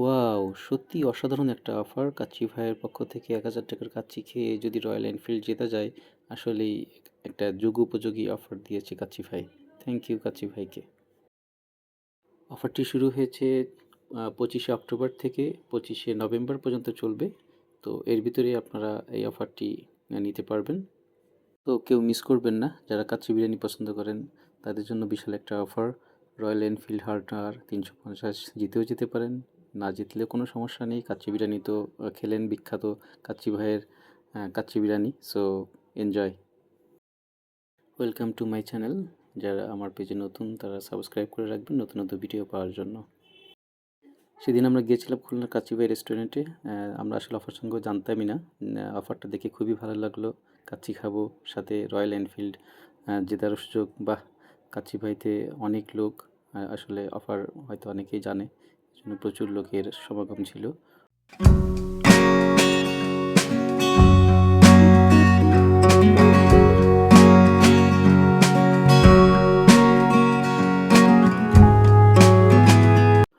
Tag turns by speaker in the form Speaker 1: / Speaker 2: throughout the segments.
Speaker 1: Wow! সত্যিই অসাধারণ একটা অফার। কাচ্চি ভাইয়ের পক্ষ থেকে এক হাজার টাকার কাচ্চি খেয়ে যদি রয়্যাল এনফিল্ড জেতা যায়, আসলেই একটা যুগোপযোগী অফার দিয়েছে কাচ্চি ভাই। থ্যাংক ইউ কাচ্চি ভাইকে। অফারটি শুরু হয়েছে পঁচিশে অক্টোবর থেকে ২৫শে নভেম্বর পর্যন্ত চলবে। তো এর ভিতরে আপনারা এই অফারটি নিতে পারবেন। তো কেউ মিস করবেন না। যারা কাচ্চি বিরিয়ানি পছন্দ করেন, তাদের জন্য বিশাল একটা অফার। রয়্যাল এনফিল্ড হার্টার তিনশো পঞ্চাশ জিতেও যেতে পারেন। না জিতলে কোনো সমস্যা নেই। কাচ্চি বিরিয়ানি তো খেলেন বিখ্যাত কাচ্চি ভাইয়ের kacchi biryani. So enjoy. Welcome to my channel. যারা আমার পেজে নতুন তারা সাবস্ক্রাইব করে রাখবেন নতুন, নতুন ভিডিও পাওয়ার জন্য। সেদিন আমরা গিয়েছিলাম খুলনার ভাই রেস্টুরেন্টে। আমরা আসলে অফার সম্পর্কে জানতামই না। অফারটা দেখে খুবই ভালো লাগল। কাচ্চি খাব, সাথে রয়্যাল এনফিল্ড আ জেতারও সুযোগ। বাহ! কাচ্চি ভাইতে অনেক লোক। আসলে অফার হয়তো অনেকেই জানে। এজন্য প্রচুর লোকের সমাগম ছিল।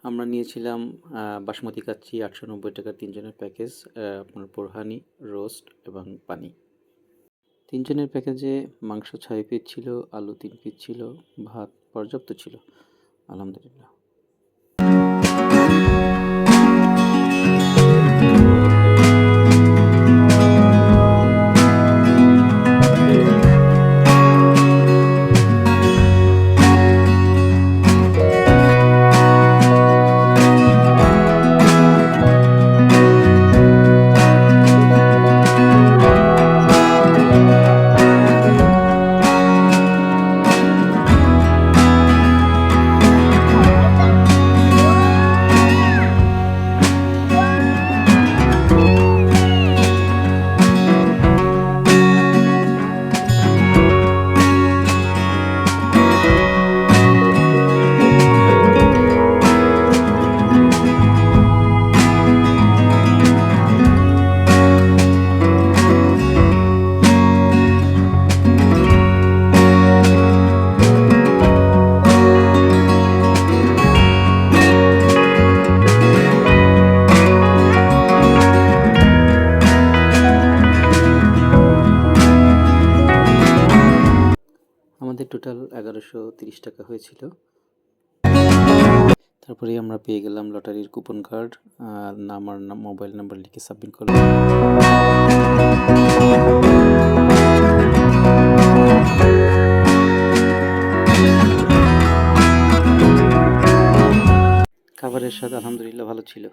Speaker 1: আমরা নিয়েছিলাম বাসমতি কাচ্চি ৳৮৯০ র ৩ জনের প্যাকেজ। আপনার বোরহানি, রোস্ট এবং পানি। তিনজনের প্যাকেজে মাংস ছয় পিস ছিল, আলু তিন পিস ছিল, ভাত পর্যাপ্ত ছিল। আলহামদুলিল্লাহ। আমাদের টোটাল ৳১১৩০ হয়েছিল। তারপরে আমরা পেয়ে গেলাম লটারির কুপন কার্ড। আমার মোবাইল নাম্বার লিখে সাবমিট করলাম। খাবারের স্বাদ আলহামদুলিল্লাহ ভালো ছিল।